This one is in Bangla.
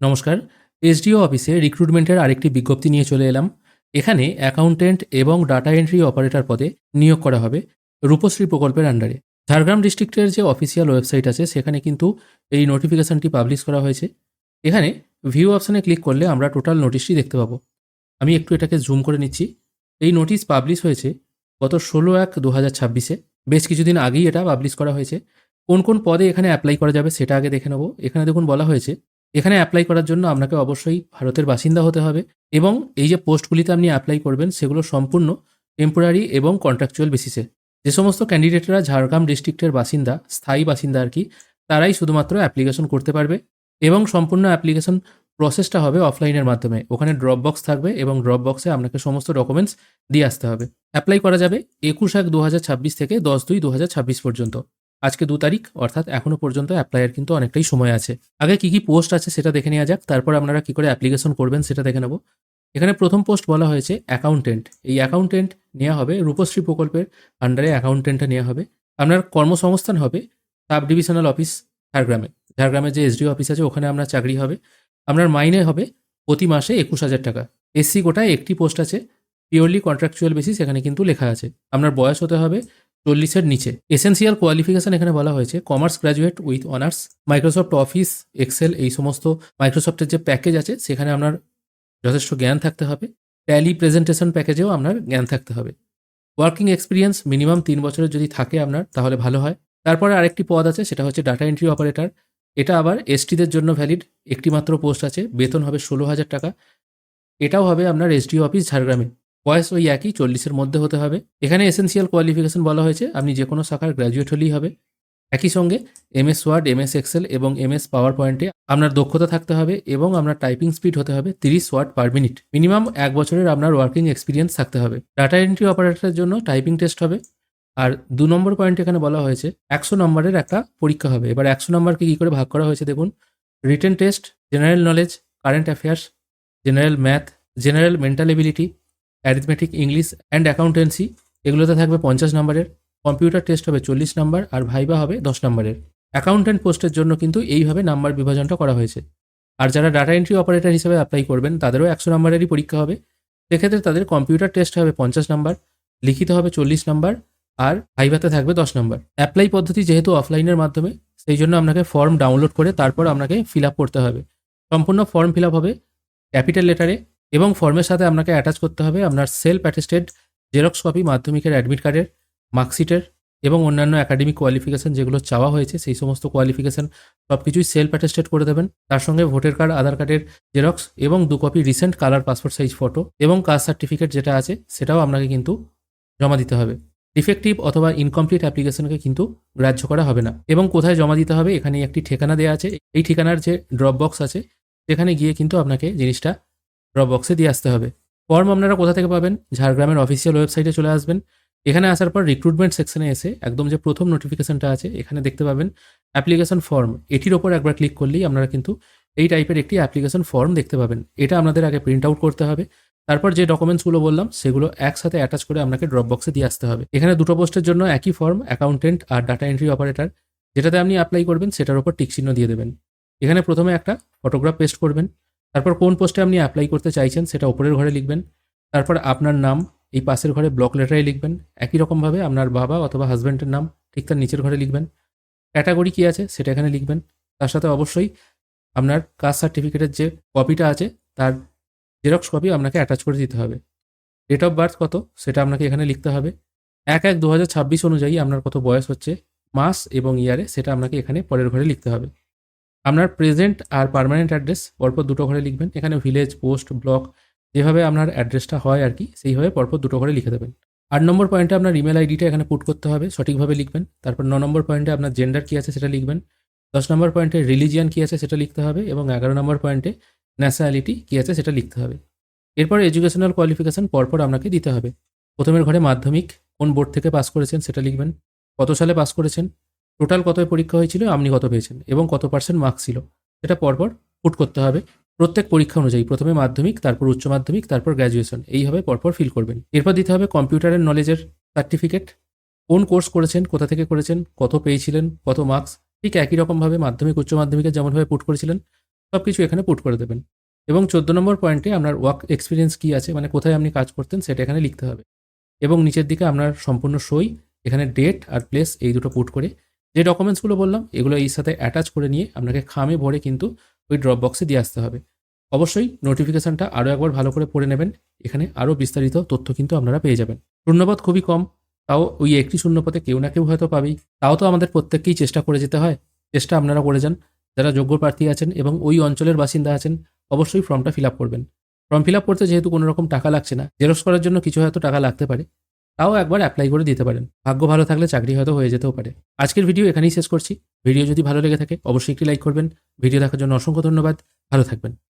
নমস্কার, এসডিও অফিসে রিক্রুটমেন্টের আরেকটি বিজ্ঞপ্তি নিয়ে চলে এলাম। এখানে অ্যাকাউন্টেন্ট এবং ডাটা এন্ট্রি অপারেটর পদে নিয়োগ করা হবে রূপশ্রী প্রকল্পের আন্ডারে ঝাড়গ্রাম ডিস্ট্রিক্টের যে অফিসিয়াল ওয়েবসাইট আছে, সেখানে কিন্তু এই নোটিফিকেশনটি পাবলিশ করা হয়েছে। এখানে ভিউ অপশানে ক্লিক করলে আমরা টোটাল নোটিশটি দেখতে পাবো। আমি একটু এটাকে জুম করে নিচ্ছি। এই নোটিশ পাবলিশ হয়েছে গত ষোলো এক দু হাজার ছাব্বিশে। বেশ কিছুদিন আগেই এটা পাবলিশ করা হয়েছে। কোন কোন পদে এখানে অ্যাপ্লাই করা যাবে সেটা আগে দেখে নেব। এখানে দেখুন বলা হয়েছে এখানে অ্যাপ্লাই করার জন্য আপনাকে অবশ্যই ভারতের বাসিন্দা হতে হবে এবং এই যে পোস্টগুলিতে আপনি অ্যাপ্লাই করবেন সেগুলো সম্পূর্ণ টেম্পোরারি এবং কন্ট্রাকচুয়াল বেসিসে যে সমস্ত ক্যান্ডিডেটরা ঝাড়গ্রাম ডিস্ট্রিক্টের বাসিন্দা, স্থায়ী বাসিন্দা আর কি, তারাই শুধুমাত্র অ্যাপ্লিকেশন করতে পারবে এবং সম্পূর্ণ অ্যাপ্লিকেশন প্রসেসটা হবে অফলাইনের মাধ্যমে। ওখানে ড্রপ বক্স থাকবে এবং ড্রপ বক্সে আপনাকে সমস্ত ডকুমেন্টস দিয়ে আসতে হবে। অ্যাপ্লাই করা যাবে একুশ এক দু থেকে দশ দুই দু পর্যন্ত। আজকে দু তারিখ, অর্থাৎ এখনও পর্যন্ত অ্যাপ্লাইয়ের কিন্তু অনেকটাই সময় আছে। আগে কি কি পোস্ট আছে সেটা দেখে নেওয়া যাক, তারপর আপনারা কি করে অ্যাপ্লিকেশন করবেন সেটা দেখে নেব। এখানে প্রথম পোস্ট বলা হয়েছে অ্যাকাউন্টেন্ট এই অ্যাকাউন্টেন্ট নেওয়া হবে রূপশ্রী প্রকল্পের আন্ডারে অ্যাকাউন্টেন্টটা নেওয়া হবে। আপনার কর্মসংস্থান হবে সাব ডিভিশনাল অফিস ঝাড়গ্রামে। ঝাড়গ্রামে যে এসডিও অফিস আছে, ওখানে আপনার চাকরি হবে। আপনার মাইনে হবে প্রতি মাসে একুশ হাজার টাকা। এসসি কোটায় একটি পোস্ট আছে পিওরলি কন্ট্রাকচুয়াল বেসিস এখানে কিন্তু লেখা আছে। আপনার বয়স হতে হবে চল্লিশের নিচে। এসেন্সিয়াল কোয়ালিফিকেশন এখানে বলা হয়েছে। Commerce graduate with honours Microsoft office excel এই সমস্ত মাইক্রোসফটের যে প্যাকেজ আছে, সেখানে আপনার যথেষ্ট জ্ঞান থাকতে হবে। ট্যালি প্রেজেন্টেশন প্যাকেজেও আপনার জ্ঞান থাকতে হবে। ওয়ার্কিং এক্সপিরিয়েন্স মিনিমাম তিন বছরের যদি থাকে আপনার, তাহলে ভালো হয়। তারপরে আরেকটি পদ আছে, সেটা হচ্ছে ডাটা এন্ট্রি অপারেটর এটা আবার এসটিদের জন্য ভ্যালিড একটি মাত্র পোস্ট আছে। বেতন হবে ষোলো হাজার টাকা। এটাও হবে আপনার এসডিও অফিস ঝাড়গ্রামে। বয়স ওই একই, চল্লিশের মধ্যে হতে হবে। এখানে এসেন্সিয়াল কোয়ালিফিকেশন বলা হয়েছে, আপনি যে কোনো শাখার গ্র্যাজুয়েট হলেই হবে। একই সঙ্গে M S word M S excel এবং এম এস পাওয়ার পয়েন্টে আপনার দক্ষতা থাকতে হবে এবং আপনার টাইপিং স্পিড হতে হবে তিরিশ ওয়ার্ড পার মিনিট মিনিমাম এক বছরের আপনার ওয়ার্কিং এক্সপিরিয়েন্স থাকতে হবে। ডাটা এন্ট্রি অপারেটরের জন্য টাইপিং টেস্ট হবে। আর দু নম্বর পয়েন্ট এখানে বলা হয়েছে, একশো নম্বরের একটা পরীক্ষা হবে। এবার একশো নম্বরকে কী করে ভাগ করা হয়েছে দেখুন। Written test general knowledge current affairs general math general mental ability arithmetic English and accountancy এগুলোতে থাকবে পঞ্চাশ নম্বরের। কম্পিউটার টেস্ট হবে চল্লিশ নম্বর, আর ভাইবা হবে দশ নম্বরের। অ্যাকাউন্টেন্ট পোস্টের জন্য কিন্তু এইভাবে নাম্বার বিভাজনটা করা হয়েছে। আর যারা ডাটা এন্ট্রি অপারেটর হিসেবে অ্যাপ্লাই করবেন, তাদেরও একশো নম্বরেরই পরীক্ষা হবে। সেক্ষেত্রে তাদের কম্পিউটার টেস্ট হবে পঞ্চাশ নম্বর, লিখিত হবে চল্লিশ নম্বর, আর ভাইভাতে থাকবে দশ নম্বর। অ্যাপ্লাই পদ্ধতি যেহেতু অফলাইনের মাধ্যমে, সেই জন্য আপনাকে ফর্ম ডাউনলোড করে তারপর আপনাকে ফিল আপ করতে হবে। সম্পূর্ণ ফর্ম ফিল আপ হবে ক্যাপিটাল লেটারে এবং ফর্মের সাথে আপনাকে অ্যাটাচ করতে হবে আপনার সেলফ অ্যাটেস্টেড জেরক্স কপি মাধ্যমিকের অ্যাডমিট কার্ডের মার্কশিটের এবং অন্যান্য একাডেমিক কোয়ালিফিকেশন যেগুলো চাওয়া হয়েছে, সেই সমস্ত কোয়ালিফিকেশন সব কিছুই সেলফ অ্যাটেস্টেড করে দেবেন। তার সঙ্গে ভোটার কার্ড আধার কার্ডের জেরক্স এবং দু copy recent colour passport size photo এবং কাস্ট সার্টিফিকেট যেটা আছে, সেটাও আপনাকে কিন্তু জমা দিতে হবে। ডিফেক্টিভ অথবা ইনকমপ্লিট অ্যাপ্লিকেশনকে কিন্তু গ্রাহ্য করা হবে না এবং কোথায় জমা দিতে হবে এখানে একটি ঠিকানা দেওয়া আছে। এই ঠিকানার যে ড্রপ বক্স আছে, সেখানে গিয়ে কিন্তু আপনাকে জিনিসটা ড্রপ বক্সে দিয়ে আসতে হবে। ফর্ম আপনারা কোথা থেকে পাবেন? ঝাড়গ্রামের অফিসিয়াল ওয়েবসাইটে চলে আসবেন। এখানে আসার পর রিক্রুটমেন্ট সেকশনে এসে একদম যে প্রথম নোটিফিকেশনটা আছে, এখানে দেখতে পাবেন অ্যাপ্লিকেশন ফর্ম এটির ওপর একবার ক্লিক করলেই আপনারা কিন্তু এই টাইপের একটি অ্যাপ্লিকেশন ফর্ম দেখতে পাবেন। এটা আপনাদের আগে প্রিন্ট আউট করতে হবে। তারপর যে ডকুমেন্টসগুলো বললাম, সেগুলো একসাথে অ্যাটাচ করে আপনাকে ড্রপ বক্সে দিয়ে আসতে হবে। এখানে দুটো পোস্টের জন্য একই ফর্ম অ্যাকাউন্টেন্ট আর ডাটা এন্ট্রি অপারেটর যেটাতে আপনি অ্যাপ্লাই করবেন, সেটার ওপর টিক চিহ্ন দিয়ে দেবেন। এখানে প্রথমে একটা ফটোগ্রাফ পেস্ট করবেন। তারপর কোন পোস্টে আপনি অ্যাপ্লাই করতে চাইছেন সেটা ওপরের ঘরে লিখবেন। তারপর আপনার নাম, এই পাশের ঘরে ব্লক লেটারে লিখবেন। একই রকমভাবে আপনার বাবা অথবা হাজব্যান্ডের নাম ঠিক তার নিচের ঘরে লিখবেন। ক্যাটাগরি কী আছে সেটা এখানে লিখবেন। তার সাথে অবশ্যই আপনার কাস্ট সার্টিফিকেটের যে কপিটা আছে তার জেরক্স কপি আপনাকে অ্যাটাচ করে দিতে হবে। ডেট অফ বার্থ কত সেটা আপনাকে এখানে লিখতে হবে। এক এক দু অনুযায়ী আপনার কত বয়স হচ্ছে, মাস এবং ইয়ারে সেটা আপনাকে এখানে পরের ঘরে লিখতে হবে। আপনার প্রেজেন্ট আর পার্মানেন্ট অ্যাড্রেস পরপর দুটো ঘরে লিখবেন। এখানে ভিলেজ পোস্ট ব্লক যেভাবে আপনার অ্যাড্রেসটা হয় আর কি, সেইভাবে পরপর দুটো ঘরে লিখে দেবেন। আট নম্বর পয়েন্টে আপনার ইমেল আইডিটা এখানে পুট করতে হবে, সঠিকভাবে লিখবেন। তারপর ন নম্বর পয়েন্টে আপনার জেন্ডার কী আছে সেটা লিখবেন। দশ নম্বর পয়েন্টে রিলিজিয়ান কী আছে সেটা লিখতে হবে এবং এগারো নম্বর পয়েন্টে ন্যাশনালিটি কী আছে সেটা লিখতে হবে। এরপর এডুকেশনাল কোয়ালিফিকেশন পরপর আপনাকে দিতে হবে। প্রথমের ঘরে মাধ্যমিক কোন বোর্ড থেকে পাস করেছেন সেটা লিখবেন। কত সালে পাস করেছেন? টোটাল কত পরীক্ষা হয়েছিল, আপনি কত পেয়েছেন এবং কত পার্সেন্ট মার্কস ছিল, সেটা পরপর পুট করতে হবে। প্রত্যেক পরীক্ষা অনুযায়ী প্রথমে মাধ্যমিক, তারপর উচ্চ মাধ্যমিক, তারপর গ্র্যাজুয়েশন এইভাবে পরপর ফিল করবেন। এরপর দিতে হবে কম্পিউটারের নলেজের সার্টিফিকেট কোন কোর্স করেছেন, কোথা থেকে করেছেন, কত পেয়েছিলেন, কত মার্কস ঠিক একই রকমভাবে মাধ্যমিক, উচ্চ মাধ্যমিকে যেমনভাবে পুট করেছিলেন সব কিছু এখানে পুট করে দেবেন। এবং চোদ্দ নম্বর পয়েন্টে আপনার ওয়ার্ক এক্সপিরিয়েন্স কী আছে মানে কোথায় আপনি কাজ করতেন, সেটা এখানে লিখতে হবে। এবং নিচের দিকে আপনার সম্পূর্ণ সই, এখানে ডেট আর প্লেস এই দুটো পুট করে যে ডকুমেন্টসগুলো বললাম, এগুলো এই সাথে অ্যাটাচ করে নিয়ে আপনাকে খামে ভরে কিন্তু ওই ড্রপ বক্সে দিয়ে আসতে হবে। অবশ্যই নোটিফিকেশনটা আরও একবার ভালো করে পড়ে নেবেন, এখানে আরও বিস্তারিত তথ্য কিন্তু আপনারা পেয়ে যাবেন। শূন্যপদ খুবই কম, তাও ওই একটি শূন্যপদে কেউ না কেউ হয়তো পাবেই। তাও তো আমাদের প্রত্যেককেই চেষ্টা করে যেতে হয়, চেষ্টা আপনারা করে যান। যারা যোগ্য প্রার্থী আছেন এবং ওই অঞ্চলের বাসিন্দা আছেন, অবশ্যই ফর্মটা ফিল আপ করবেন। ফর্ম ফিল আপ করতে যেহেতু কোনো রকম টাকা লাগছে না জেরক্স করার জন্য কিছু হয়তো টাকা লাগতে পারে তাও একবার অ্যাপ্লাই করে দিতে পারেন। ভাগ্য ভালো থাকলে চাকরি হয়তো হয়ে যেতেও পারে। আজকের ভিডিও এখানেই শেষ করছি। ভিডিও যদি ভালো লেগে থাকে, অবশ্যই একটি লাইক করবেন। ভিডিও দেখার জন্য অসংখ্য ধন্যবাদ। ভালো থাকবেন।